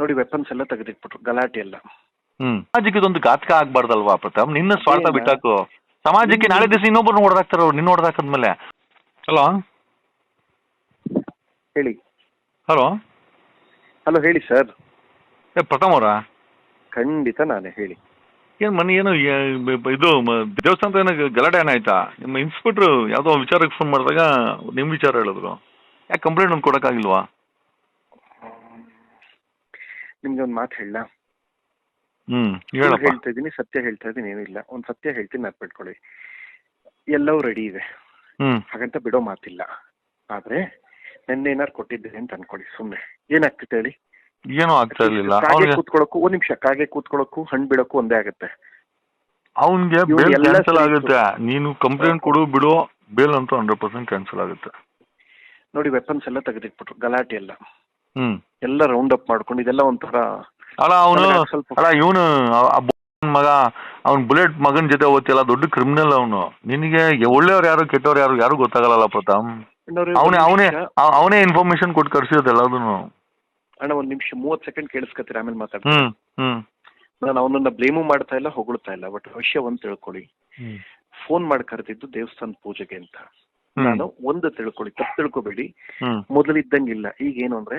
ನೋಡಿ ವೆಪನ್ಸ್ ಎಲ್ಲ ತೆಗೆದಿಟ್ಬಿಟ್ರು ಗಲಾಟೆ ಎಲ್ಲ. ಹ್ಮ್. ಸಮಾಜಕ್ಕೆ ಇದೊಂದು ಘಾತಕ ಆಗ್ಬಾರ್ದಲ್ವಾ ಪ್ರತಾಪ್? ನಿನ್ನ ಸ್ವಾರ್ಥ? ಬಿಟ್ಟಾಕು. ಸಮಾಜಕ್ಕೆ ನಾಳೆ ದಿವಸ ಇನ್ನೊಬ್ಬರನ್ನ ಹೊಡೆದಾಕ್ತಾರ ಅವ್ರು ನಿನ್ನ ಹೊಡೆದಾಕದ್ಮೇಲೆ ಹಲೋ? ಹೇಳಿ. ಹಲೋ? ಹಲೋ ಹೇಳಿ ಸರ್ ಏ ಪ್ರಥಮ್ ಅವರಾ? ಖಂಡಿತ ನಾನೇ ಹೇಳಿ. ಏನ್ ಮನೆ ಏನು ಏ- ಬ- ಬ- ಇದು ಮ- ದೇವಸ್ಥಾನದ ಏನೋ ಗಲಾಟೆ ಏನಾಯ್ತಾ ನಿಮ್ಮ ಇನ್ಸ್ಪೆಕ್ಟ್ರು ಯಾವುದೋ ವಿಚಾರಕ್ಕೆ ಫೋನ್ ಮಾಡಿದಾಗ ನಿಮ್ಮ ವಿಚಾರ ಹೇಳಿದ್ರು. ಯಾಕೆ ಕಂಪ್ಲೇಂಟ್ ಒಂದು ಕೊಡೋಕ್ಕಾಗಿಲ್ವಾ? ನಿಮ್ಗೆ ಒಂದು ಮಾತು ಹೇಳ ಹೇಳ್ತಾ ಇದ್ದೀನಿ ಸತ್ಯ ಹೇಳ್ತಾ ಇದ್ದೀನಿ ಏನಿಲ್ಲ ಒಂದು ಸತ್ಯ ಹೇಳ್ತೀನಿ ನೆನ್ಪಿಟ್ಕೊಳ್ಳಿ ಎಲ್ಲವೂ ರೆಡಿ ಇದೆ. ಹಾಗಂತ ಬಿಡೋ ಮಾತಿಲ್ಲ. ಆದ್ರೆ ನೆನ್ನೆ ಏನಾರು ಕೊಟ್ಟಿದ್ದೆ ಅಂತ ಅನ್ಕೊಳ್ಳಿ ಸುಮ್ಮನೆ ಏನಾಗ್ತಿತ್ತು ಹೇಳಿ? ಏನೋ ಆಗ್ತಾ ಇರಲಿಲ್ಲ. ಕಾಗೆ ಕೂತ್ಕೊಳ್ಳೋಕು ಒಂದ್ ನಿಮಿಷ ಕಾಗೆ ಕೂತ್ಕೊಳ್ಳೋಕು ಹಣ್ಣು ಬಿಡೋಕು ಒಂದೇ ಆಗುತ್ತೆ. ಅವ್ನ್ಗೆ ಬೇಲ್ ಕ್ಯಾನ್ಸಲ್ ಆಗುತ್ತೆ. ನೀನು ಕಂಪ್ಲೇಂಟ್ ಕೊಡು ಬಿಡು ಬೇಲ್ ಅಂತೂ ಹಂಡ್ರೆಡ್ ಪರ್ಸೆಂಟ್ ಕ್ಯಾನ್ಸಲ್ ಆಗುತ್ತೆ. ನೋಡಿ ವೆಪನ್ಸ್ ಎಲ್ಲ ತೆಗೆದಿಟ್ಬಿಟ್ರು ಗಲಾಟೆ ಎಲ್ಲ. ಹ್ಮ್. ಎಲ್ಲ ರೌಂಡ್ ಅಪ್ ಮಾಡ್ಕೊಂಡು ಇದೆಲ್ಲ ಒಂಥರ ಅಲ್ಲ ಅವನು ನನಗೆ ಸ್ವಲ್ಪ- ಅಲ್ಲ ಇವನು ಮಗ ಅವ್ನ್ ಬುಲೆಟ್ ಮಗನ ಜೊತೆ ಓದ್ತಿಲ್ಲ ದೊಡ್ಡ ಕ್ರಿಮಿನಲ್ ಅವನು. ನಿನಗೆ ಒಳ್ಳೆಯವ್ರು ಯಾರು ಕೆಟ್ಟವ್ರು ಯಾರು ಯಾರು ಗೊತ್ತಾಗಲ್ಲ ಪ್ರತಾಪ್? ಅವನೇ ಒಂದ್ ಅವನೇ ನಿಮಿಷ- ಅವನೇ ಇನ್ಫಾರ್ಮೇಶನ್ ಕೊಟ್ಟು ಕರ್ಸಿರೋದಲ್ಲ ಎಲ್ಲದನ್ನು ಅಣ್ಣ ಒಂದ್ ನಿಮಿಷ ಮೂವತ್ ಸೆಕೆಂಡ್ ಕೇಳಿಸ್ಕೊತೀರ ಆಮೇಲೆ ಮಾತಾಡ್ತೀನಿ. ಹ್ಮ್ ಹ್ಮ್. ನಾನು ಅವನನ್ನ ಬ್ಲೇಮು ಮಾಡ್ತಾ ಇಲ್ಲ ಹೊಗಳ್ತಾ ಇಲ್ಲ ಬಟ್ ವಿಷಯ ಒಂದ್ ತಿಳ್ಕೊಳ್ಳಿ. ಫೋನ್ ಮಾಡಿ ಕರೆದಿದ್ದು ದೇವಸ್ಥಾನ ಪೂಜೆಗೆ ಅಂತ. ಹ್ಮ್. ನಾನು ಒಂದು ತಿಳ್ಕೊಳ್ಳಿ ತಪ್ಪು ತಿಳ್ಕೊಬೇಡಿ. ಹ್ಮ್. ಮೊದಲಿದ್ದಂಗಿಲ್ಲ. ಈಗ ಏನು ಅಂದ್ರೆ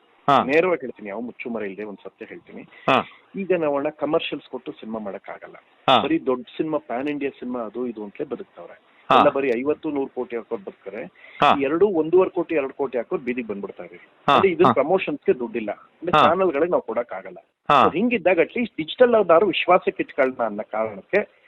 ನೇರವಾಗಿ ಹೇಳ್ತೀನಿ ಯಾವ ಮುಚ್ಚುಮರ ಇಲ್ಲದೆ ಒಂದ್ ಸತ್ಯ ಹೇಳ್ತೀನಿ. ಈಗ ನಾವಣ್ಣ ಕಮರ್ಷಿಯಲ್ಸ್ ಕೊಟ್ಟು ಸಿನಿಮಾ ಮಾಡಕ್ ಆಗಲ್ಲ ಬರೀ ದೊಡ್ಡ ಸಿನಿಮಾ ಪ್ಯಾನ್ ಇಂಡಿಯಾ ಸಿನಿಮಾ ಅದು ಇದು ಅಂತಲೇ ಬದುಕ್ತಾವ್ರೆ. ಎಲ್ಲ ಬರೀ ಐವತ್ತು ನೂರು ಕೋಟಿ ಹಾಕೋದ್ ಬದುಕ್ತಾರೆ. ಎರಡು ಒಂದೂವರೆ ಕೋಟಿ ಎರಡು ಕೋಟಿ ಹಾಕೋದ್ ಬೀದಿಗೆ ಅಂದ್ರೆ ಇದು ಪ್ರಮೋಷನ್ಸ್ ಪ್ರಮೋಷನ್ಸ್ಗೆ ದುಡ್ಡಿಲ್ಲ. ಅಂದ್ರೆ ಗಳಿಗೆ ಚಾನಲ್ಗಳಿಗೆ ನಾವು ಕೊಡಕ್ ಆಗಲ್ಲ ಹಿಂಗಿದ್ದಾಗ ಅಟ್ಲೀಸ್ಟ್ ಡಿಜಿಟಲ್ ಯಾರು ವಿಶ್ವಾಸಕ್ಕೆ ಇಟ್ಕೊಳ್ಳೋಣ ಅನ್ನೋ ಕಾರಣಕ್ಕೆ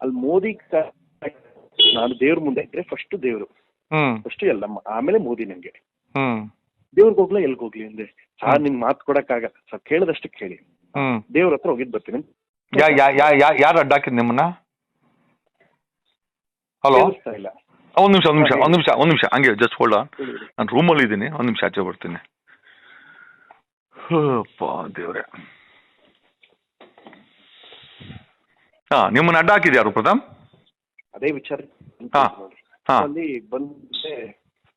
ಅಲ್ಲಿ ಮೋದಿ ನಾನು ದೇವ್ರ ಮುಂದೆ ಇದ್ರೆ ಫಸ್ಟ್ ದೇವ್ರು. ಫಸ್ಟ್ ಎಲ್ಲ ಆಮೇಲೆ ಮೋದಿ ನಂಗೆ. ದೇವ್ರಿಗೆ ಹೋಗ್ಲಾ ಎಲ್ಗ್ ಹೋಗ್ಲಿ ಅಂದ್ರೆ? ಸರ್ ಮಾತ್ ಮಾತು ಕೊಡಕ್ಕಾಗಲ್ಲ ಸರ್ ಕೇಳದಷ್ಟು ಕೇಳಿ ದೇವ್ರ ಹತ್ರ ಹೋಗಿದ್ ಬರ್ತೀನಿ. ಯಾರು ಅಡ್ಡ ಹಾಕಿದ್ ನಿಮ್ಮನ್ನ? ಹಲೋ ಇಲ್ಲ. ಒಂದ್ ನಿಮಿಷ ಒಂದ್ ನಿಮಿಷ ಒಂದ್ ನಿಮಿಷ ಒಂದ್ ನಿಮಿಷ. ಹಂಗೆ ಜಸ್ಟ್ ಹೋಲ್ಡ್ ಹೇಳಿ. ನಾನು ರೂಮಲ್ಲಿ ಇದ್ದೀನಿ ಒಂದ್ ನಿಮಿಷ ಆಚೆ ಬರ್ತೀನಿ. ದೇವ್ರೆ. ಹಾ ನಿಮ್ಮನ್ನ ಅಡ್ಡ ಹಾಕಿದ್ ಯಾರು ಪ್ರಥಮ್ ಅದೇ ವಿಚಾರ ಹಾ. ಹಾ. ಅಲ್ಲಿ ಬಂದೆ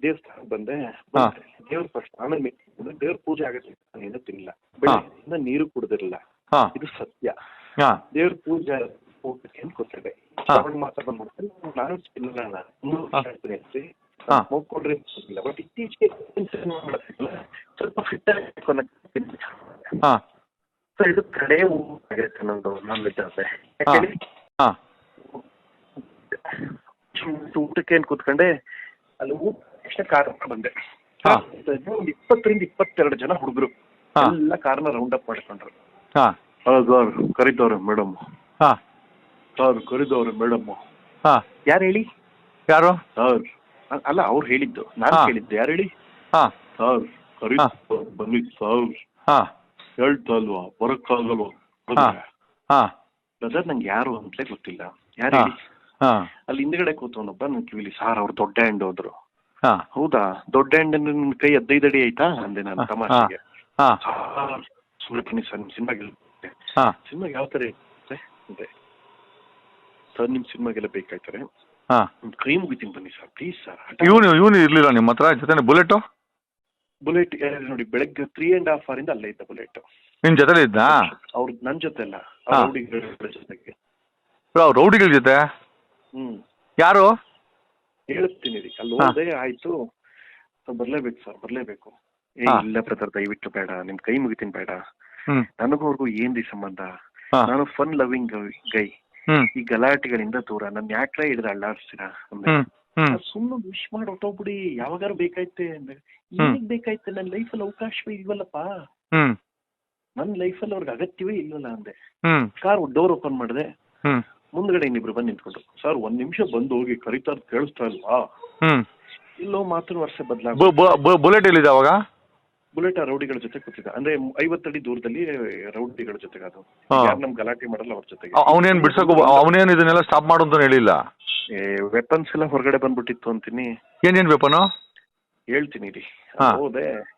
ದೇವಸ್ಥಾನ ಬಂದೆ ಹಾ. ದೇವ್ರ ಫಸ್ಟ್ ಆಮೇಲೆ ಮೆ- ದೇವ್ರ ಪೂಜೆ ಆಗುತ್ತೆ ನಾನು ಏನೂ ತಿನ್ನಿಲ್ಲ ಬೆಳಗ್ಗೆಯಿಂದ ನೀರು ಕುಡ್ದಿರಲಿಲ್ಲ ಹಾ ಇದು ಸತ್ಯ ಹಾ ದೇವ್ರ ಪೂಜೆ ಊಟಕ್ಕೆ ಅಂತ ಕೂತಿದ್ದೆ ಹಾ. ಶ್ರಾವಣ ಮಾಸ ಬಂದ್ಬಿಡ್ತಾರೆ ನಾನು ತಿನ್ನಲ್ಲ ನಾನು ಮೂರು ಹಾ. ವರ್ಷ ಆಯ್ತು ನೆನ್ಸಿ. ಹಾ. ಹೋಗ್ಕೊಂಡ್ರೆ ಇಲ್ಲ ಬಟ್ ಇತ್ತೀಚೆಗೆ ಏನ್ ಸಿನಿಮಾ ಮಾಡೋದಿಲ್ಲ. ಸ್ವಲ್ಪ ಫಿಟ್ ಆಗಿ ಹಾ ಸೊ ಇದು ಕಡೆ ಆಗೈತೆ ನಂದು ನಾನ್ ವೆಜ್ ಆದ್ರೆ. ಹಾ. ಹಾ. ಊಟಕ್ಕೆ ಏನ್ ಕೂತ್ಕೊಂಡೆ ಅಲ್ಲಿ ಊಟ ತಕ್ಷಣ ಕಾರ್ ಬಂದೆ. ಒಂದು ಇಪ್ಪತ್ತರಿಂದ ಇಪ್ಪತ್ತೆರಡು ಜನ ಹುಡುಗರು. ಎಲ್ಲ ಕಾರ್ನ ರೌಂಡ್ ಅಪ್ ಮಾಡ್ಕೊಂಡ್ರು. ಹಾ. ಸರ್ ಕರಿತವ್ರೆ ಮೇಡಮ್ ಹಾ. ಸರ್ ಕರಿದವ್ರೆ ಮೇಡಮ್ ಹಾ. ಯಾರು ಹೇಳಿ? ಯಾರು? ಸರ್. ಅಲ್ಲ ಅವ್ರು ಹೇಳಿದ್ದು. ನಾನು ಹೇಳಿದ್ದು ಯಾರು ಹೇಳಿ? ಹಾ. ಸರ್ ಕರಿ. ಬನ್ನಿ ಸರ್. ಹಾ ಹೇಳ್ತಾ ಅಲ್ವಾ ಬರಕ್ಕಾಗಲ್ವಾ ಹಾ. ಬ್ರದರ್ ನಂಗೆ ಯಾರು ಅಂತಲೇ ಗೊತ್ತಿಲ್ಲ. ಯಾರು ಹಾ. ಹೇಳಿ? ಅಲ್ಲಿ ಹಿಂದ್ಗಡೆ ಕೂತವನೊಬ್ಬ ನನ್ ಕಿವಿಲಿ ಸಾರ್ ಅವ್ರು ದೊಡ್ಡ ಹ್ಯಾಂಡ್ ಹೋದ್ರು. ಹಾ. ಹೌದಾ? ದೊಡ್ಡ ಹ್ಯಾಂಡ್ ನಿನ್ ಕೈ ಹದಿನೈದು ಅಡಿ ಆಯ್ತಾ? ಅಂದೆ ನಾನು ತಮಾಷೆಗೆ. ಬನ್ನಿ ಸರ್ ನಿಮ್ ಸಿನಿಮಾಗೆ ಯಾವ ತರ ಇರುತ್ತೆ? ಅಂದೆ ಸರ್ ನಿಮ್ ಸಿನಿಮಾಗೆಲ್ಲ ಬೇಕಾಯ್ತಾರೆ? ಕೈ ಮುಗಿತೀನಿ ಬನ್ನಿ ಸರ್ ಪ್ಲೀಸ್ ಸರ್. ಇವನು ಇವನು ಇರ್ಲಿಲ್ಲ ನಿಮ್ಮ ಹತ್ರ? ಜೊತೆ ಬುಲೆಟು? ಬುಲೆಟ್ ನೋಡಿ ಬೆಳಗ್ಗೆ ತ್ರೀ ಅಂಡ್ ಹಾಫ್ ಇಂದ ಅಲ್ಲೇ ಇದ್ದ ಬುಲೆಟ್. ನಿಮ್ ಜೊತೆ ಇದ್ದ ಅವ್ರ ನನ್ ಜೊತೆ ಅಲ್ಲ ಹಾ. ರೌಡಿಗಳ ಜೊತೆಗೆ. ಅವ್ರು ರೌಡಿಗಳ ಜೊತೆ? ಹ್ಮ್. ಯಾರು? ಹೇಳ್ತೀನಿ ಅಲ್ಲಿ ಹಾ. ಹೋದೆ ಆಯ್ತು. ಸೊ ಬರ್ಲೇಬೇಕು ಸರ್ ಬರ್ಲೇಬೇಕು. ಏ ಹಾ. ಇಲ್ಲ ಬ್ರದರ್ ದಯವಿಟ್ಟು ಬೇಡ ನಿಮ್ ಕೈ ಮುಗಿತೀನಿ ಬೇಡ. ಹ್ಮ್. ನನಗೂ ಅವ್ರಿಗೂ ಏನ್ರಿ ಸಂಬಂಧ? ಹಾ. ನಾನು ಫನ್ ಲವಿಂಗ್ ಗೈ ಹ್ಮ್. ಈ ಗಲಾಟೆಗಳಿಂದ ದೂರ ನನ್ ಯಾಕ್ರೆ ಹಿಡಿದು ಅಳ್ಳಾಡ್ಸ್ತೀರಾ? ಅಂದೆ ಹ್ಮ್ ಹ್ಮ್. ಸುಮ್ಮನೆ ವಿಶ್ ಮಾಡಿ ಹೊಟ್ಟೋಗ್ಬಿಡಿ ಯಾವಾಗಾರು ಬೇಕಾಯ್ತೆ ಅಂದ್ರೆ ಏನಿಗ್ ಬೇಕಾಯ್ತೆ? ನನ್ನ ಲೈಫಲ್ಲಿ ಅವಕಾಶವೇ ಇಲ್ವಲ್ಲಪ್ಪ. ನನ್ ನನ್ನ ಲೈಫಲ್ಲಿ ಅವ್ರಿಗೆ ಅಗತ್ಯವೇ ಇಲ್ವಲ್ಲ ಅಂದೆ. ಕಾರ್ ಡೋರ್ ಓಪನ್ ಮಾಡಿದೆ. ಮುಂದ್ಗಡೆ ಇನ್ನಿಬ್ರು ಬಂದು ನಿಂತ್ಕೊಂಡು ಸರ್ ಒಂದ್ ನಿಮಿಷ ಬಂದು ಹೋಗಿ ಕರಿತಾ ಕೇಳಿಸ್ತಾ ಇಲ್ವಾ? ಇಲ್ಲೋ ಮಾತಿನ ವರ್ಷ ಬದಲಾಗ ಬುಲೆಟ್ ಎಲ್ಲಿದೆ ಅವಾಗ? ಬುಲೆಟ್ ಆ ರೌಡಿಗಳ ಜೊತೆ ಕೂತಿದ್ದ. ಅಂದ್ರೆ ಐವತ್ತಡಿ ದೂರದಲ್ಲಿ ರೌಡಿಗಳ ಜೊತೆಗೆ ಅದು. ಯಾರು ನಮ್ ಗಲಾಟೆ ಮಾಡಲ್ಲ ಅವ್ರ ಜೊತೆಗೆ. ಅವ್- ಅವನೇನ್ ಬಿಡ್ಸಕ್ ಅವನೇನ್ ಇದನ್ನೆಲ್ಲ ಸ್ಟಾಪ್ ಮಾಡು ಅಂತ ಹೇಳಿಲ್ಲ? ವೆಪನ್ಸ್ ಎಲ್ಲ ಹೊರಗಡೆ ಬಂದ್ಬಿಟ್ಟಿತ್ತು ಅಂತೀನಿ. ಏನೇನ್ ವೆಪನ್ ಹೇಳ್ತೀನಿ ರೀ. ಹೋದೆ.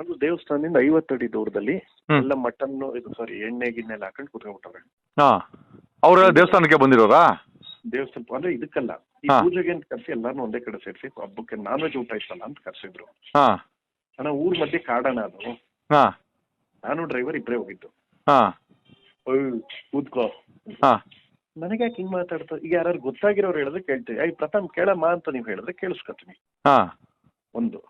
ಅದು ದೇವಸ್ಥಾನದಿಂದ ಅಡಿ ದೂರದಲ್ಲಿ ಹ್ಮ್. ಎಲ್ಲ ಮಟನ್ ಇದು ಸಾರಿ ಎಣ್ಣೆ ಗಿಣ್ಣೆ ಎಲ್ಲ ಹಾಕೊಂಡು ಕುತ್ಕೊಂಡ್ಬಿಟ್ಟವ್ರೆ ಹಾ. ಅವ್ರ ದೇವಸ್ಥಾನಕ್ಕೆ ಬಂದಿರೋರಾ? ದೇವಸ್ಥಾನ ಅಂದ್ರೆ ಇದಕ್ಕಲ್ಲ. ಈ ಹಾ. ಪೂಜೆಗೆ ಅಂತ ಕರ್ಸಿ ಎಲ್ಲಾರನ್ನೂ ಒಂದೇ ಕಡೆ ಸೇರಿಸಿ ಹಬ್ಬಕ್ಕೆ ನಾನ್ ವೆಜ್ ಊಟ ಇಷ್ಟಲ್ಲ ಅಂತ ಕರ್ಸಿದ್ರು. ಹಾ. ಅಣ್ಣ ಊರ್ ಮಧ್ಯೆ ಕಾಡಣ ಅದು. ಹಾ. ನಾನು ಡ್ರೈವರ್ ಇಬ್ಬರೇ ಹೋಗಿದ್ದು. ಹಾ. ಕೂತ್ಕೋ. ಹಾ. ನನಗೆ ಯಾಕೆ ಹಿಂಗ್ ಮಾತಾಡ್ತ ಈಗ ಯಾರು ಗೊತ್ತಾಗಿರೋರು ಹೇಳಿದ್ರೆ ಕೇಳ್ತೀವಿ. ಐ ಪ್ರಥಮ್ ಕೇಳಮ್ಮ ಅಂತ ನೀವು ಹೇಳಿದ್ರೆ ಕೇಳಿಸ್ಕೊತೀನಿ. ಹಾ. ಒಂದು.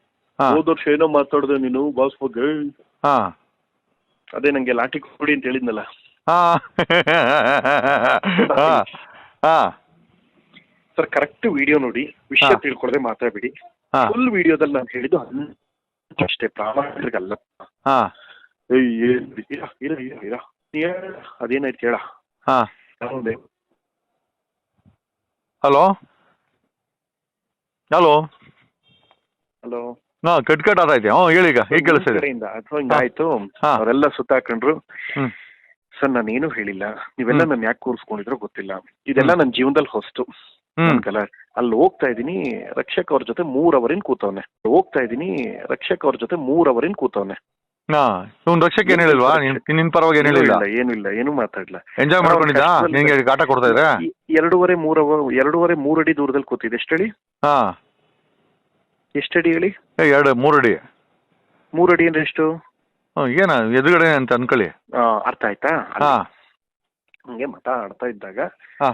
ಹೋದ ವರ್ಷ ಏನೋ ಮಾತಾಡ್ದೆ ನೀನು ಬಾಸ್ ಬಗ್ಗೆ. ಹಾ. ಅದೇ ನಂಗೆ ಲಾಠಿ ಕೊಡಿ ಅಂತ ಹೇಳಿದ್ನಲ್ಲ. ಹಾ. ಹಾ. ಹಾ. ಸರ್ ಕರೆಕ್ಟ್ ವಿಡಿಯೋ ನೋಡಿ ವಿಷಯ. ತಿಳ್ಕೊಳ್ದೆ ಮಾತಾಡ್ಬಿಡಿ. ಫುಲ್ ವಿಡಿಯೋದಲ್ಲಿ ನಾನು ಹೇಳಿದ್ದು ಅಷ್ಟೇ ಪ್ರಾಮಾಣಿಕರಿಗಲ್ಲ ಹಾ. ಅದೇನಾಯ್ತು ಹೇಳ ಹಲೋ? ಹಲೋ? ಹಲೋ? ಹಾ ಕಟ್ ಕಟ್ ಆತೈತೆ ಹ್ಞೂ ಹೇಳಿ ಈಗ ಈಗ ಕೇಳಿಸ್ತಿದೆ. ಕಡೆಯಿಂದ ಅಥವಾ ಹಿಂಗಾಯ್ತು ಹಾ. ಅವರೆಲ್ಲ ಸುತ್ತಾಕೊಂಡ್ರು. ಸರ್ ನಾನೇನು ಹೇಳಿಲ್ಲ. ನೀವೆಲ್ಲ ಹ್ಮ್. ನನ್ ಯಾಕೆ ಕೂರಿಸ್ಕೊಂಡಿದ್ರು ಗೊತ್ತಿಲ್ಲ. ಇದೆಲ್ಲ ನನ್ನ ಜೀವನದಲ್ಲಿ ಹೊಸ್ತು. ಹ್ಮ್. ನನ್ಗೆಲ್ಲ ಅಲ್ಲಿ ಹೋಗ್ತಾ ಇದೀನಿ ರಕ್ಷಕ್ ಅವ್ರ ಜೊತೆ ಮೂರ್ ಅವರಿನ್ ಕೂತವ್ನೆ. ಹೋಗ್ತಾ ಇದೀನಿ ರಕ್ಷಕ್ ಅವ್ರ ಜೊತೆ ಮೂರ್ ಅವರಿನ್ ಕೂತವ್ನೆ. ಹಾ ಇವ್ನು ರಕ್ಷಕ್ ಏನ್ ಹೇಳಿಲ್ವಾ? ನಿನ್ ನಿನ್ ಪರವಾಗಿ ಏನು ಏನೂ ಹೇಳಿಲ್ಲ? ಇಲ್ಲ ಏನೂ ಇಲ್ಲ ಏನು ಮಾತಾಡ್ಲ. ಎಂಜಾಯ್ ಮಾಡ್ಕೊಂಡಿದ್ದ? ನಿಂಗೆ ಕಾಟ ಕೊಡ್ತಾ ಇದ್ರೆ? ಎರಡೂವರೆ ಮೂರ್ ಅವರ್ ಎರಡೂವರೆ ಮೂರ್ ಅಡಿ ದೂರದಲ್ಲಿ ಕೂತಿದೆ ಎಷ್ಟಡಿ ಹಾ. ಎಷ್ಟಡಿ ಹೇಳಿ? ಎರಡು ಮೂರು ಅಡಿ. ಮೂರು ಅಡಿ ಅಂದ್ರೆ ಎಷ್ಟು? ಹ್ಮ್, ಏನ ಎದುರುಗಡೆ ಅಂತ ಅನ್ಕೊಳ್ಳಿ. ಆ, ಅರ್ಥ ಆಯ್ತಾ? ಹಾ. ಹಂಗೆ ಮಾತಾಡ್ತಾ ಇದ್ದಾಗ ಹಾ.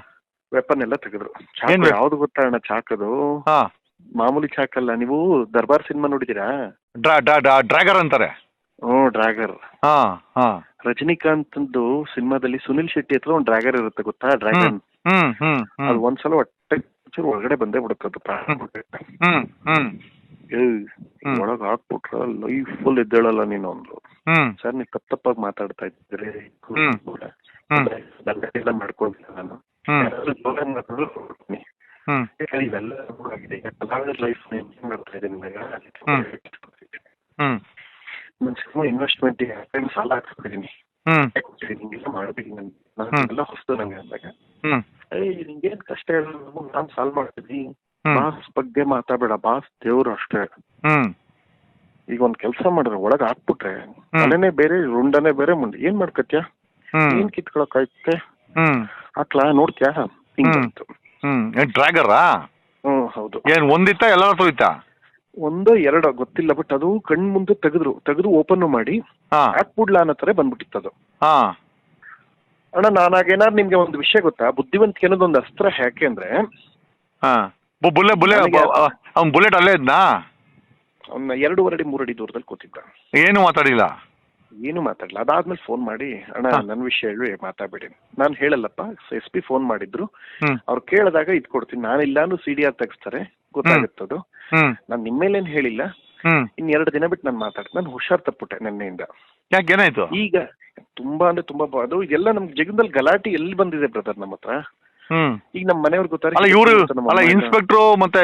ವೆಪನ್ ಎಲ್ಲ ತೆಗೆದ್ರು. ಏನ್ ಚಾಕು ವೆ- ಯಾವ್ದು ಗೊತ್ತಾ ಅಣ್ಣ ಚಾಕದು? ಹಾ. ಮಾಮೂಲಿ ಚಾಕಲ್ಲ ನೀವು ದರ್ಬಾರ್ ಸಿನಿಮಾ ನೋಡಿದೀರಾ ಡ್ರಾ ಡ್ರಾ ಡ್ರಾ ಡ್ರ್ಯಾಗರ್ ಅಂತಾರೆ. ಹ್ಮ್ ಡ್ರ್ಯಾಗರ್ ಹಾ ಹಾ. ರಜನಿಕಾಂತ್ ಸಿನಿಮಾದಲ್ಲಿ ಸುನಿಲ್ ಶೆಟ್ಟಿ ಹತ್ರ ಒಂದು ಡ್ರ್ಯಾಗರ್ ಇರುತ್ತೆ ಗೊತ್ತಾ? ಡ್ರ್ಯಾಗನ್. ಹ್ಮ್ ಹ್ಮ್ ಹ್ಮ್ ಅದು ಒಂದ್ಸಲ ಚೂರು ಒಳಗಡೆ ಬಂದೇ ಬಿಡುತ್ತೆ ಅದು ಪ್ರಾಣ ಬಿಟ್ಟು. ಒಳಗ್ ಹಾಕ್ಬಿಟ್ರ ಲೈಫ್ ಫುಲ್ ಎದ್ದೇಳಲ್ಲ ನೀನು ಅಂದ್ರು ಸರ್ ನೀವು ತಪ್ಪ ತಪ್ಪಾಗಿ ಮಾತಾಡ್ತಾ ಇದ್ದೀರಿ. ಎಲ್ಲ ಮಾಡ್ಕೊಂಡಿಲ್ಲ ನಾನು ಇವೆಲ್ಲ ಲೈಫ್ ಮಾಡ್ತಾ ಇದ್ದೀನಿ ಇನ್ವೆಸ್ಟ್ಮೆಂಟ್ ಸಾಲ ಹಾಕ್ಸ್ಬಿಟ್ಟಿದ್ದೀನಿ ಹ್ಮ್. ಕೊಟ್ಟಿದ್ದೀನಿ ಮಾಡ್ಬಿಡಿ ನಾನು ಎಲ್ಲ ಹೊಸ್ತು ನಂಗೆ ಅಂದಾಗ. ನಿಂಗೇನ್ ಕಷ್ಟ ಹೇಳೋದು ನಾನ್ ಸಾಲ್ವ್ ಮಾಡ್ತೀನಿ. ಬಾಸ್ ಬಗ್ಗೆ ಮಾತಾಡಬೇಡ ಬಾಸ್ ದೇವ್ರು ಅಷ್ಟೇ. ಈಗ ಒಂದ್ ಕೆಲಸ ಮಾಡಿದ್ರೆ ಒಳಗ್ ಹಾಕ್ಬಿಟ್ರೆ ಮನೆನೆ ಬೇರೆ ರುಂಡನೇ ಬೇರೆ ಮುಂದೆ. ಏನ್ ಮಾಡ್ಕತ್ಯಾ? ಏನ್ ಕಿತ್ಕೊಳಕ್ ಆಯ್ತೆ ಹಾಕ್ಲಾ ನೋಡ್ತ್ಯಾ? ಹಿಂಗ್ ಹ್ಮ್. ಬಂತು. ಹ್ಮ್. ಏನ್ ಡ್ರ್ಯಾಗರಾ? ಹ್ಮ್ ಹೌದು. ಏನ್ ಒಂದಿತ್ತ ಎಲ್ಲ ಹತ್ರ ಇತ್ತಾ ಒಂದೋ ಎರಡೋ ಗೊತ್ತಿಲ್ಲ ಬಟ್ ಅದು ಕಣ್ ಮುಂದೆ ತೆಗೆದ್ರು ತೆಗೆದು ಓಪನ್ ಮಾಡಿ ಹಾಕ್ಬಿಡ್ಲಾ ಅನ್ನೋ ತರ ಬಂದ್ಬಿಟ್ಟಿತ್ತು ಅದು. ಅಣ್ಣ ನಾನಾಗೇನಾದ್ರು ನಿಮ್ಗೆ ಒಂದು ವಿಷಯ ಗೊತ್ತಾ? ಬುದ್ಧಿವಂತಿಕೆ ಅನ್ನೋದು ಒಂದು ಅಸ್ತ್ರ ಯಾಕೆ ಅಂದ್ರೆ ಹಾ. ಬು- ಬುಲ್ಲೆ ಬುಲ್ಲೆ ನನಗೆ- ಅವ್ನ್ ಬುಲೆಟ್ ಅಲ್ಲೇ ಇದ್ನಾ? ಅವ್ನ ಎರಡೂವರೆ ಅಡಿ ಮೂರಡಿ ದೂರದಲ್ಲಿ ಕೂತಿದ್ದ. ಏನು ಮಾತಾಡಿಲ್ಲ? ಏನು ಮಾತಾಡಲ್ಲ ಅದಾದ್ಮೇಲೆ ಫೋನ್ ಮಾಡಿ ಅಣ್ಣ. ನನ್ನ ವಿಷಯ ಹೇಳಿ ಮಾತಾಡ್ಬೇಡಿ. ನಾನು ಹೇಳಲ್ಲಪ್ಪ ಎಸ್ ಪಿ ಫೋನ್ ಮಾಡಿದ್ರು. ಅವ್ರು ಕೇಳಿದಾಗ ಇದ್ ಕೊಡ್ತೀನಿ. ನಾನಿಲ್ಲ ಅಂದ್ರೆ ಸಿ ಡಿ ಆರ್ ತೆಗಿಸ್ತಾರೆ. ಗೊತ್ತಾಗುತ್ತದು ಅದು. ನಾನು ನಿಮ್ಮೇಲೇನು ಹೇಳಿಲ್ಲ. ಇನ್ನ ಇನ್ ಎರಡು ದಿನ ಬಿಟ್ಟು ನಾನು ಮಾತಾಡ್ತೀನಿ. ನಾನು ಹುಷಾರ್ ತಪ್ಪುಟ್ಟೆ ನಿನ್ನೆಯಿಂದ. ಯಾಕೆ ಏನಾಯ್ತು? ಈಗ ತುಂಬಾ ಅಂದ್ರೆ ತುಂಬಾ ಅದು ಇದೆಲ್ಲ ನಮ್ ಜಗದಲ್ಲಿ ಗಲಾಟೆ ಎಲ್ಲಿ ಬಂದಿದೆ ಬ್ರದರ್ ನಮ್ಮ ಹತ್ರ? ಈಗ ನಮ್ಮ ಮನೆಯವ್ರಿಗೆ ಗೊತ್ತಾರೆ ಇವರು ಅಲ್ಲ ಇನ್ಸ್ಪೆಕ್ಟ್ರು ಮತ್ತೆ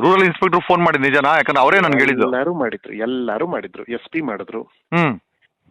ರೂರಲ್ ಇನ್ಸ್ಪೆಕ್ಟ್ರು ಫೋನ್ ಮಾಡಿದ್ ನಿಜನಾ? ಯಾಕಂದ್ರೆ ಅವರೇ ನನ್ಗೆ ಹೇಳಿದ್ರು ಎಲ್ಲಾರು ಮಾಡಿದ್ರು ಎಲ್ಲಾರು ಮಾಡಿದ್ರು. ಎಸ್ ಪಿ ಮಾಡಿದ್ರು. ಹ್ಮ್.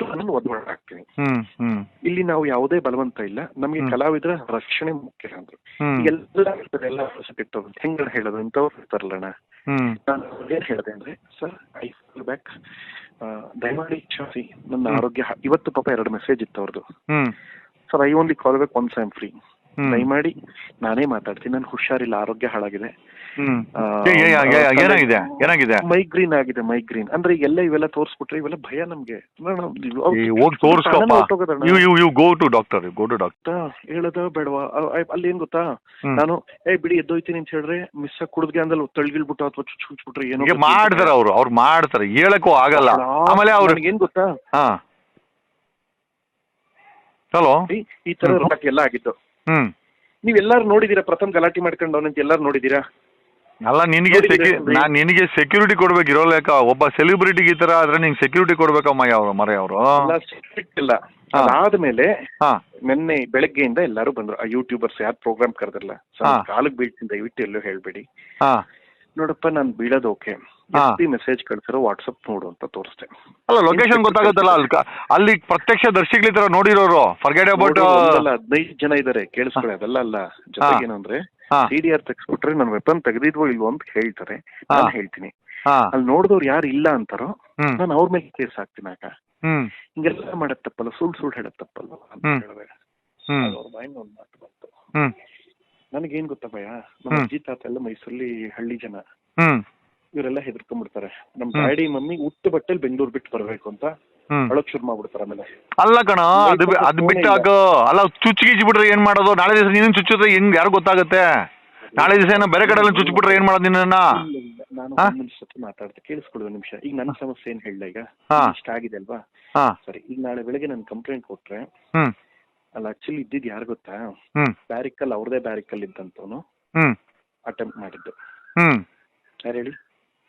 ಹ್ಮ್. ಅದನ್ನು ಹಾಕ್ತೀನಿ ಇಲ್ಲಿ ನಾವು ಯಾವುದೇ ಬಲವಂತ ಇಲ್ಲ. ನಮಗೆ. ಕಲಾವಿದರ ರಕ್ಷಣೆ ಮುಖ್ಯ ಅಂದ್ರು. ಎಲ್ಲ ಕೆಟ್ಟವ್ರು ಹೆಂಗ ಹೇಳೋದು? ಇಂಥವ್ರು ಇರ್ತಾರಲ್ಲಣ್ಣ. ನಾನು ಏನ್ ಹೇಳಿದೆ ಅಂದ್ರೆ ಸರ್ ಐ ಫೀಲ್ ಬ್ಯಾಕ್ ದಯಮಾಡಿ ಕ್ಷಮಿಸಿ. ನನ್ನ ಆರೋಗ್ಯ ಇವತ್ತು ಪಾಪ ಎರಡು ಮೆಸೇಜ್ ಇತ್ತು ಅವ್ರದ್ದು sir I only call back once I am free ಹ್ಮ್. ಮಾಡಿ ನಾನೇ ಮಾತಾಡ್ತೀನಿ. ನನ್ ಹುಷಾರಿಲ್ಲ ಆರೋಗ್ಯ ಹಾಳಾಗಿದೆ. ಏನಾಗಿದೆ? ಮೈಗ್ರೀನ್ ಆಗಿದೆ ಮೈಗ್ರೀನ್ ಅಂದ್ರೆ ಎಲ್ಲ ಇವೆಲ್ಲ ತೋರಿಸ್ಬಿಟ್ರೆ ಇವೆಲ್ಲ ಭಯ ನಮ್ಗೆ. ಹೇಳೋದ ಬೇಡವಾ? ಅಲ್ಲಿ ಏನ್ ಗೊತ್ತಾ? ನಾನು ಏ ಬಿಡಿ ಎದ್ದೋಯ್ತೀನಿ ಅಂತ ಹೇಳಿದ್ರೆ ಮಿಸ್ ಕುಡಿದ್ಗೆ ಅಂದಲ್ಲಿ ತಳ್ಗಿಳ್ಬಿಟ್ಟು ಅಥವಾ ಚುಚ್ ಚುಚ್ಬಿಟ್ರೆ ಏನೋ ಮಾಡ್ತಾರೆ ಅವ್ರು ಅವ್ರು ಮಾಡ್ತಾರೆ. ಹೇಳಕ್ಕೂ ಆಗಲ್ಲ. ಆಮೇಲೆ ಅವ್ರಿಗೆ ಏನ್ ಗೊತ್ತಾ? ಹಾ. ಹಲೋ ಈ- ತರ ಎಲ್ಲ ಆಗಿದ್ದು. ಹ್ಮ್. ನೀವೆಲ್ಲಾರು ನೋಡಿದೀರಾ ಪ್ರಥಮ್ ಗಲಾಟೆ ಮಾಡ್ಕೊಂಡು ಅವನಂತ ಎಲ್ಲಾರು ನೋಡಿದೀರಾ? ಅಲ್ಲ ನಿನಗೆ ಸೆಕ್ಯೂ ಅಂದ್ರೆ? ನಿನಗೆ ಸೆಕ್ಯೂರಿಟಿ ಕೊಡ್ಬೇಕು ಇರೋ ಲೆಕ್ಕ ಒಬ್ಬ ಸೆಲೆಬ್ರಿಟಿಗೆ ಈ ತರ ಆದ್ರೆ ನಿಂಗೆ ಸೆಕ್ಯೂರಿಟಿ ಕೊಡ್ಬೇಕಮ್ಮ ಯಾವ ಮರ ಅವರು? ಇಲ್ಲ. ಅದಾದ್ಮೇಲೆ ನಿನ್ನೆ ಬೆಳಗ್ಗೆಯಿಂದ ಎಲ್ಲರೂ ಬಂದ್ರು. ಆ ಯೂಟ್ಯೂಬರ್ಸ್ ಯಾರು ಪ್ರೋಗ್ರಾಮ್ ಕರೆದಿರಲ್ಲ ಕಾಲಕ್ ಬೀಳ್ತೀನಿ ದಯವಿಟ್ಟು ಎಲ್ಲೂ ಹೇಳ್ಬೇಡಿ. ಹಾ. ನೋಡಪ್ಪ ನಾನು ಬೀಳೋದು ಓಕೆ ಹಾ. ಮೆಸೇಜ್ ಕಳ್ಸಿರೋ ವಾಟ್ಸಪ್ ನೋಡು ಅಂತ ತೋರಿಸ್ದೆ. ಅಲ್ಲ ಲೊಕೇಶನ್ ಗೊತ್ತಾಗುತ್ತಲ್ಲ ಅಲ್ಲಿ ಕ- ಅಲ್ಲಿ ಪ್ರತ್ಯಕ್ಷ ದರ್ಶಿಗಳ ತರ ನೋಡಿರೋರು ಫರ್ಗೆಟ್ ಅಬೌಟ್ ಹದಿನೈದು ಜನ ಇದಾರೆ ಕೇಳಿಸ್ಕೊಳ್ಳಿ ಅದೆಲ್ಲ ಅಲ್ಲ. ಜೊತೆಗೆ ಏನಂದ್ರೆ ಹಾ. ಸಿ ಡಿ ಆರ್ ತೆಗ್ಸ್ಬಿಟ್ರೆ ನನ್ನ ವೆಪನ್ ತೆಗೆದಿದ್ವೋ ಇಲ್ವೋ ಅಂತ ಹೇಳ್ತಾರೆ. ಹಾ. ನಾನು ಹೇಳ್ತೀನಿ. ಹಾ. ಅಲ್ಲಿ ನೋಡಿದವ್ರು ಯಾರು ಇಲ್ಲ ಅಂತಾರೋ ಹ್ಮ್. ನಾನು ಅವ್ರ ಮೇಲೆ ಕೇಸ್ ಹಾಕ್ತೀನಿ ಆಗ. ಹ್ಮ್. ಹಿಂಗೆಲ್ಲ ಮಾಡತ್ತಪ್ಪಲ್ಲ ಸುಳ್ಳು ಸುಳ್ಳು ತಪ್ಪಲ್ಲ ಅಂತ ಹ್ಮ್. ಹೇಳಿದೆ ಹ್ಮ್. ಅವ್ರ ಮೈಂಡ್ ಒಂದು ಮಾತು ಬಂತು. ಹ್ಮ್. ನನಗೇನ್ ಗೊತ್ತಾ ಭಯ ನಮ್ಮ. ಅಜ್ಜಿ ತಾತ ಎಲ್ಲ ಮೈಸೂರಲ್ಲಿ ಹಳ್ಳಿ ಜನ. ಇವರೆಲ್ಲ ಹೆದರ್ಕೊಂಡ್ಬಿಡ್ತಾರೆ. ನಮ್. ಡ್ಯಾಡಿ ಮಮ್ಮಿ ಹುಟ್ಟು ಬಟ್ಟೆಲ್ ಬೆಂಗಳೂರು ಬಿಟ್ಟು ಬರ್ಬೇಕು ಅಂತ ಅಳಕ್ ಶುರು ಮಾಡ್ಬಿಡ್ತಾರೆ ಆಮೇಲೆ. ಅಲ್ಲ ಕಣ ಅದು ಅದ್ ಅದು ಬಿಟ್ಟು ಹಾಕು ಅಲ್ಲ ಚುಚ್ಚು ಬಿಡ್ರೆ ಏನ್ ಮಾಡೋದು? ನಾಳೆ ದಿವಸ ನೀನು ಚುಚ್ಚಿದ್ರೆ ಹೆಂಗ್ ಯಾರು ಗೊತ್ತಾಗುತ್ತೆ? ನಾಳೆ ದಿವಸ ಏನೋ ಬೇರೆ ಕಡೆ ಎಲ್ಲ ಚುಚ್ಚಿಬಿಟ್ರೆ ಏನ್ ಮಾಡೋದು ನಿನ್ನ. ನಾನು ನಿಮಿಷ ಹತ್ರ ಮಾತಾಡ್ತೆ ಕೇಳಿಸ್ಕೊಳ್ಳಿ ಒಂದ್ ನಿಮಿಷ. ಈಗ ನನ್ನ ಸಮಸ್ಯೆ ಏನ್ ಹೇಳ ಈಗ. ಇಷ್ಟ ಆಗಿದೆ ಅಲ್ವಾ? ಹಾ. ಸರಿ ಈಗ ನಾಳೆ ಬೆಳಗ್ಗೆ ನಾನು ಕಂಪ್ಲೇಂಟ್ ಕೊಟ್ರೆ ಅಲ್ಲ ಆಕ್ಚುಲಿ ಇದ್ದಿದ್ ಯಾರು ಗೊತ್ತಾ? ಹ್ಮ್. ಬ್ಯಾರಿಕಲ್ ಅವ್ರದೇ ಬ್ಯಾರಿಕಲ್ ಇದ್ದಂತವನು. ಹ್ಮ್. ಅಟೆಂಪ್ಟ್ ಮಾಡಿದ್ದು. ಹ್ಮ್. ಯಾರು ಹೇಳಿ?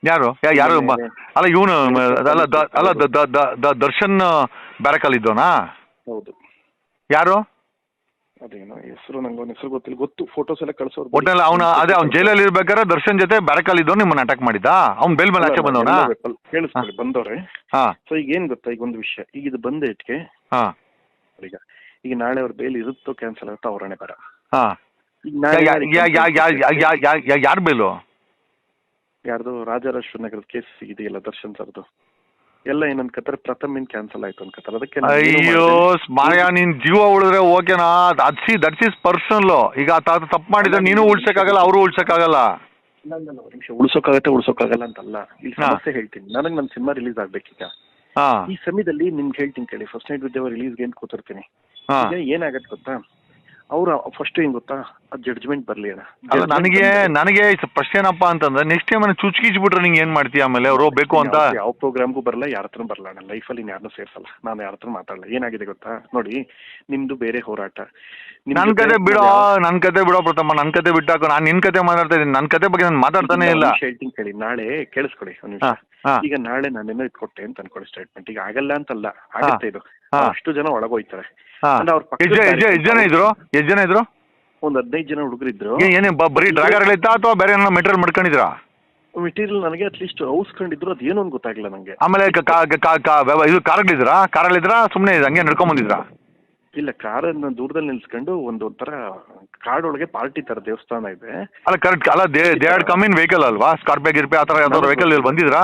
ಯಾರು? ಯಾ- ಯಾರು ಮ- ಅಲ್ಲ ಇವನು ಅಲ್ಲ ದ- ಅಲ್ಲ ದ- ದ- ದ- ದ- ದರ್ಶನ್ ಬ್ಯಾರಕಲ್ ಇದ್ದೋನಾ ಹೌದು. ಯಾರು? ಅದೇನೋ ಹೆಸರು ನಂಗೆ ಅವ್ನ ಹೆಸರು ಗೊತ್ತಿಲ್ಲ. ಗೊತ್ತು ಫೋಟೋಸ್ ಎಲ್ಲ ಕಳ್ಸೋರು ಒಟ್ಟಲ್ಲಿ ಅವನ ಅದೇ ಅವ್ನು ಜೈಲಲ್ಲಿ ಇರ್ಬೇಕಾದ್ರೆ ದರ್ಶನ್ ಜೊತೆ ಬ್ಯಾರಕಲ್ ಇದ್ದೋ ನಿಮ್ಮನ್ನ ಅಟ್ಯಾಕ್ ಮಾಡಿದ್ದ? ಅವ್ನು ಬೇಲ್ ಮೇಲೆ ಆಚೆ ಬಂದವನ? ಕೇಳಿಸ್ಕೊಳ್ಳಿ ಬಂದವ್ರೆ. ಹಾ. ಸೊ ಈಗ ಏನ್ ಗೊತ್ತಾ ಈಗ ಒಂದು ವಿಷಯ. ಈಗ ಇದು ಬಂದ ಇಟ್ಗೆ ಹಾ. ಈಗ ಈಗ ನಾಳೆ ಅವ್ರ ಬೇಲ್ ಇರುತ್ತೋ ಕ್ಯಾನ್ಸಲ್ ಆಗುತ್ತೋ ಅವರೇ ಬರ. ಹಾ. ಯಾರು ಬೇಲು ಯಾರ್ದು? ರಾಜರಾಜೇಶ್ವರ ನಗರದ ಕೇಸ್ ಇದೆಯಲ್ಲ ದರ್ಶನ್ ಸರ್ದು. ಎಲ್ಲ ಏನಂತ ಅನ್ಕತ್ತಾರೆ ಪ್ರಥಮ್ ಇನ್ ಕ್ಯಾನ್ಸಲ್ ಆಯ್ತು ಅನ್ಕತ್ತಾರೆ ಅದಕ್ಕೆ ಅಯ್ಯೋ ಮಾಯಾ ನಿನ್ ಜೀವ ಉಳಿದ್ರೆ ಓಕೆನಾ ಅದ್ಸಿ ದಟ್ಸ್ ಇಸ್ ಪರ್ಸನಲ್. ಈಗ ತಾತ ತಪ್ಪು ಮಾಡಿದ್ರೆ ನೀನು ಉಳ್ಸಕ್ಕಾಗಲ್ಲ ಅವರು ಉಳ್ಸಕ್ಕಾಗಲ್ಲ. ನಿಮಿಷ. ಉಳ್ಸೋಕ್ಕಾಗತ್ತೆ ಉಳ್ಸೋಕ್ಕಾಗಲ್ಲ ಅಂತಲ್ಲ. ಇಲ್ಲಿ. ಸಮಸ್ಯೆ ಹೇಳ್ತೀನಿ. ನನಗೆ ನನ್ನ ಸಿನಿಮಾ ರಿಲೀಸ್ ಆಗ್ಬೇಕೀಗ. ಈ ಸಮಯದಲ್ಲಿ ನಿಮ್ಗೆ ಹೇಳ್ತೀನಿ ಕೇಳಿ. ಫಸ್ಟ್ ನೈಟ್ ವಿದ್ಯಾವ ರಿಲೀಸ್ಗೆ ಏನ್ ಕೂತಿರ್ತೀನಿ? ಈಗ ಏನಾಗತ್ತೆ ಗೊತ್ತಾ? ಅವ್ರ ಫಸ್ಟ್ ಏನ್ ಗೊತ್ತಾ? ಆ ಜಡ್ಜ್ಮೆಂಟ್ ಬರ್ಲಿ ಅಣ್ಣ. ಅಲ್ಲ ನನಗೆ ನನಗೆ ಫಸ್ಟ್ ಪ್ರಶ್ನೆ ಏನಪ್ಪ ಅಂತಂದ್ರೆ ನೆಕ್ಸ್ಟ್ ಟೈಮ್ ಚುಚ್ಕಿಚ್ಬಿಟ್ರೆ ನಿಂಗೆ ಏನ್ ಮಾಡ್ತೀಯ ಆಮೇಲೆ? ಅವರು ಬೇಕು ಅಂತ? ಯಾವ- ಪ್ರೋಗ್ರಾಮ್ಗೂ ಬರಲ್ಲ ಯಾರ ಹತ್ರ ಬರಲ್ಲ ನಾನು ಲೈಫಲ್ಲಿ ಯಾರನ್ನೂ ಸೇರ್ಸಲ್ಲ. ನಾನು ಯಾರ ಹತ್ರ ಮಾತಾಡಲ್ಲ ಏನಾಗಿದೆ ಗೊತ್ತಾ? ನೋಡಿ ನಿಮ್ದು ಬೇರೆ ಹೋರಾಟ. ನನ್ ಕತೆ ಬಿಡೋ ನನ್ ಕತೆ ಬಿಡೋ ಪ್ರಥಮ ನನ್ ಕತೆ ಬಿಟ್ಟಾಕ ನಾನು ನಿನ್ ಕತೆ ಮಾತಾಡ್ತಾ ಇದ್ದೀನಿ. ನನ್ ಕತೆ ಬಗ್ಗೆ ನಾನು ಮಾತಾಡ್ತಾನೆ ಇಲ್ಲ. ಹೇಳ್ತೀನಿ ಕೇಳಿ. ನಾಳೆ ಕೇಳಿಸ್ಕೊಡಿ ಈಗ ನಾಳೆ ನಾನೇನೋ ಇಟ್ಕೊಟ್ಟೆ ಅಂತ ಅನ್ಕೊಳ್ಳಿ ಸ್ಟೇಟ್ಮೆಂಟ್ ಈಗ ಆಗಲ್ಲ ಅಂತಲ್ಲ. ಆಗತ್ತೆ ಇದು. ಅಷ್ಟು ಜನ ಒಳಗೋಯ್ತಾರೆ ಎಷ್ಟ್ ಜನ- ಇದ್ರು? ಎಷ್ಟ್ ಜನ ಇದ್ರು? ಒಂದ್ ಹದಿನೈದು ಜನ ಹುಡುಗರು ಇದ್ರು ಏನೇ ಬರೀ ಡ್ರಾಗರ್ ಅಥವಾ ಬೇರೆ ಏನೋ ಮೆಟೀರಿಯಲ್ ಮಾಡ್ಕೊಂಡಿದ್ರಾ? ಮೆಟೀರಿಯಲ್ ನನಗೆ ಅಟ್ಲೀಸ್ಟ್ ಔಸ್ಕೊಂಡಿದ್ರು ಅದು ಏನು ಅಂತ ಗೊತ್ತಾಗಿಲ್ಲ ನಂಗೆ. ಆಮೇಲೆ ಇದು ಕಾರಲ್ಲಿದ್ರಾ ಕಾರಲ್ಲಿದ್ರಾ ಸುಮ್ಮನೆ ಹಂಗೆ ನಡ್ಕೊಂಡ್ ಬಂದಿದ್ರಾ? ಇಲ್ಲ ಕಾರನ್ನ ದೂರದಲ್ಲಿ ನಿಲ್ಸ್ಕೊಂಡು ಒಂದು ಒಂಥರ ಕಾಡೊಳಗೆ ಪಾರ್ಟಿ ತರ ದೇವಸ್ಥಾನ ಇದೆ. ಅಲ್ಲ ಕರೆಕ್ಟ್ ಅಲ್ಲ they they come in vehicle ಅಲ್ವಾ? ಸ್ಕಾರ್ಪಿಯೋ ಗಿರ್ಪಿ ಆ ಥರ ಯಾವ್ದಾದ್ರು ವೆಹಿಕಲ್ ಬಂದಿದ್ರಾ?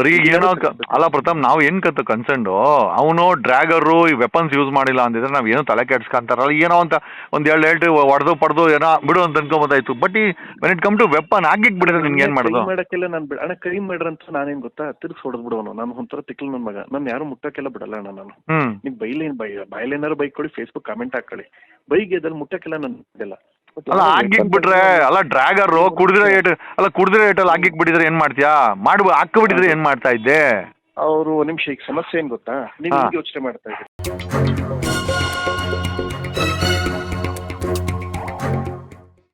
ಬರೀ ಏನೋ. ಅಲ್ಲ ಪ್ರಥಮ್ ನಾವ್ ಏನ್ ಕತ್ತ ಕನ್ಸಂಡು ಅವನು ಡ್ರ್ಯಾಗರು ಈ ವೆಪನ್ಸ್ ಯೂಸ್ ಮಾಡಿಲ್ಲ ಅಂದಿದ್ರೆ ನಾವ್ ಏನೋ ತಲೆ ಕೆಡ್ಸ್ಕೊಂತಾರಲ್ಲ ಏನೋ ಅಂತ ಒಂದ್ ಎರಡು ಹೇಳ್ತಿ ಹೊಡೆದು ಪಡೆದು ಏನೋ ಬಿಡು ಅಂತ ಅನ್ಕೊಂಬೋದಾಯ್ತು. ಬಟ್ ಈ when it come to weapon ಆಗಿಕ್ ಬಿಡಿದ್ರೆ ನಿನ್ಗೆ ಏನ್ ಮಾಡೋದು? ಮಾಡಕ್ಕೆಲ್ಲ ನಾನು ಬಿಡ ಅಣ್ಣ ಕೈ ಮಾಡ್ರಂತ ನಾನೇನ್ ಗೊತ್ತಾ? ತಿರ್ಗ್ಸ್ ಹೊಡೆದ್ ಬಿಡೋನು ನಾನು ಒಂಥರ ತಿಕ್ಲ್ ನನ್ ಮಗ. ನಾನು ಯಾರು ಮುಟ್ಟಕ್ಕೆಲ್ಲ ಬಿಡಲ್ಲ ಅಣ್ಣ ನಾನು. ನಿಮ್ ಬೈಲೇನ್ ಬೈ ಬಾಯ್ಲೇನಾರು ಬೈಕ್ ಕೊಡಿ ಫೇಸ್ಬುಕ್ ಕಮೆಂಟ್ ಹಾಕೊಳ್ಳಿ. ಬೈಕ್ ಅದ್ರಲ್ಲಿ ಮುಟ್ಟಕ್ಕೆಲ್ಲ ನಾನು ಅಲ್ಲ ಆಗಿಕ್ ಬಿಟ್ರೆ ಅಲ್ಲ ಡ್ರ್ಯಾಗರ್ ಕುಡಿದ್ರೆ ಏಟ್ ಅಲ್ಲ ಕುಡಿದ್ರೆ ಏಟಲ್ಲಿ ಹಾಕಿಕ್ ಬಿಟ್ಟಿದ್ರೆ ಏನ್ ಮಾಡ್ತೀಯಾ? ಮಾಡ್ಬೋ ಹಾಕ್ಬಿಟ್ಟಿದ್ರೆ ಏನ್ ಮಾಡ್ತಾ ಇದ್ದೆ? ಅವರು ನಿಮಿಷ ಈಗ ಸಮಸ್ಯೆ ಏನ್ ಗೊತ್ತಾ? ನೀವು. ಯೋಚನೆ ಮಾಡ್ತಾ ಇದ್ದೀರಿ.